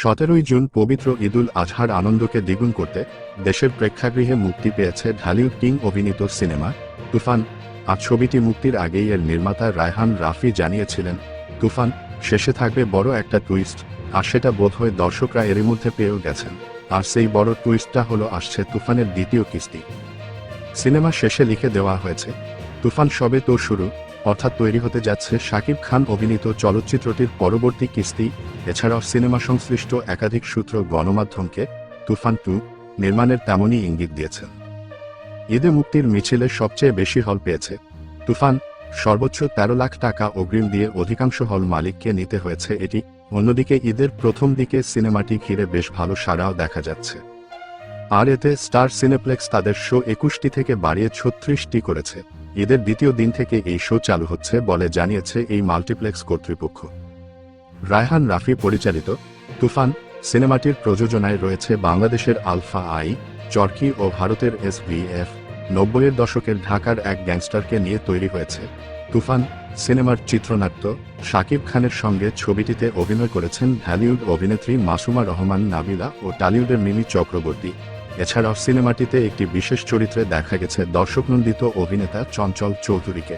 সতেরোই জুন পবিত্র ঈদুল আজহার আনন্দকে দ্বিগুণ করতে দেশের প্রেক্ষাগৃহে মুক্তি পেয়েছে ঢালিউড কিং অভিনীত সিনেমা তুফান। আজ ছবিটি মুক্তির আগেই এর নির্মাতা রায়হান রাফি জানিয়েছিলেন, তুফান, শেষে থাকবে বড় একটা টুইস্ট আর সেটা বোধহয় দর্শকরা এরই মধ্যে পেয়েও গেছেন, আর সেই বড় টুইস্টটা হলো আসছে তুফানের দ্বিতীয় কিস্তি। সিনেমা শেষে লিখে দেওয়া হয়েছে তুফান সবে তো শুরু, অর্থাৎ তৈরি হতে যাচ্ছে শাকিব খান অভিনীত চলচ্চিত্রটির পরবর্তী কিস্তি, এছাড়াও সিনেমা সংশ্লিষ্ট একাধিক সূত্র গণমাধ্যমকে তুফান টু নির্মাণের তেমনই ইঙ্গিত দিয়েছেন। ঈদে মুক্তির মিছিলে সবচেয়ে বেশি হল পেয়েছে। তুফান সর্বোচ্চ তেরো লাখ টাকা অগ্রিম দিয়ে অধিকাংশ হল মালিককে নিতে হয়েছে এটি, অন্যদিকে ঈদের প্রথম দিকে সিনেমাটি ঘিরে বেশ ভালো সাড়াও দেখা যাচ্ছে। আর এতে স্টার সিনেপ্লেক্স তাদের শো একুশটি থেকে বাড়িয়ে ছত্রিশটি করেছে। ঈদের দ্বিতীয় দিন থেকে এই শো চালু হচ্ছে বলে জানিয়েছে এই মাল্টিপ্লেক্স কর্তৃপক্ষ। রায়হান রাফি পরিচালিত তুফান সিনেমাটির প্রযোজনায় রয়েছে বাংলাদেশের আলফা আই, চরকি ও ভারতের এস এসভিএফ নব্বইয়ের দশকের ঢাকার এক গ্যাংস্টারকে নিয়ে তৈরি হয়েছে। তুফান সিনেমার চিত্রনাট্য শাকিব খানের সঙ্গে ছবিটিতে অভিনয় করেছেন ঢালিউড অভিনেত্রী মাসুমা রহমান নাবিলা ও টালিউডের মিমি চক্রবর্তী। এছাড়াও সিনেমাটিতে একটি বিশেষ চরিত্রে দেখা গেছে দর্শকনন্দিত অভিনেতা চঞ্চল চৌধুরীকে।